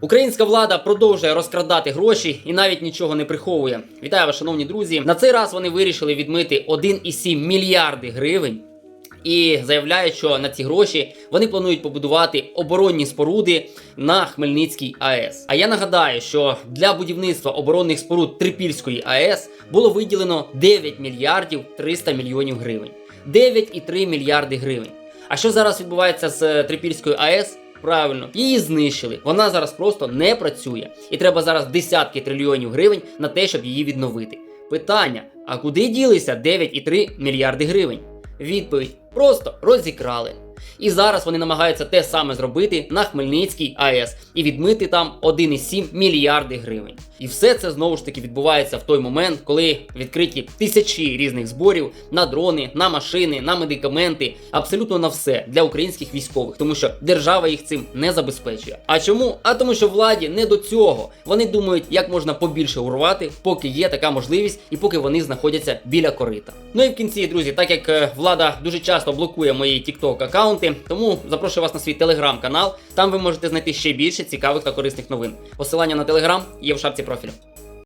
Українська влада продовжує розкрадати гроші і навіть нічого не приховує. Вітаю вас, шановні друзі. На цей раз вони вирішили відмити 1,7 мільярди гривень. І заявляють, що на ці гроші вони планують побудувати оборонні споруди на Хмельницькій АЕС. А я нагадаю, що для будівництва оборонних споруд Трипільської АЕС було виділено 9 мільярдів 300 мільйонів гривень. 9,3 мільярди гривень. А що зараз відбувається з Трипільською АЕС? Правильно, її знищили. Вона зараз просто не працює. І треба зараз десятки трильйонів гривень на те, щоб її відновити. Питання: а куди ділися 9,3 мільярди гривень? Відповідь просто розікрали. І зараз вони намагаються те саме зробити на Хмельницькій АЕС і відмити там 1,7 мільярди гривень. І все це знову ж таки відбувається в той момент, коли відкриті тисячі різних зборів на дрони, на машини, на медикаменти, абсолютно на все для українських військових, тому що держава їх цим не забезпечує. А чому? А тому, що владі не до цього. Вони думають, як можна побільше урвати, поки є така можливість, і поки вони знаходяться біля корита. Ну і в кінці, друзі, так як е, влада дуже часто блокує мої TikTok аккаунти, тому запрошую вас на свій телеграм-канал. Там ви можете знайти ще більше цікавих та корисних новин. Посилання на телеграм є в шапці profilo.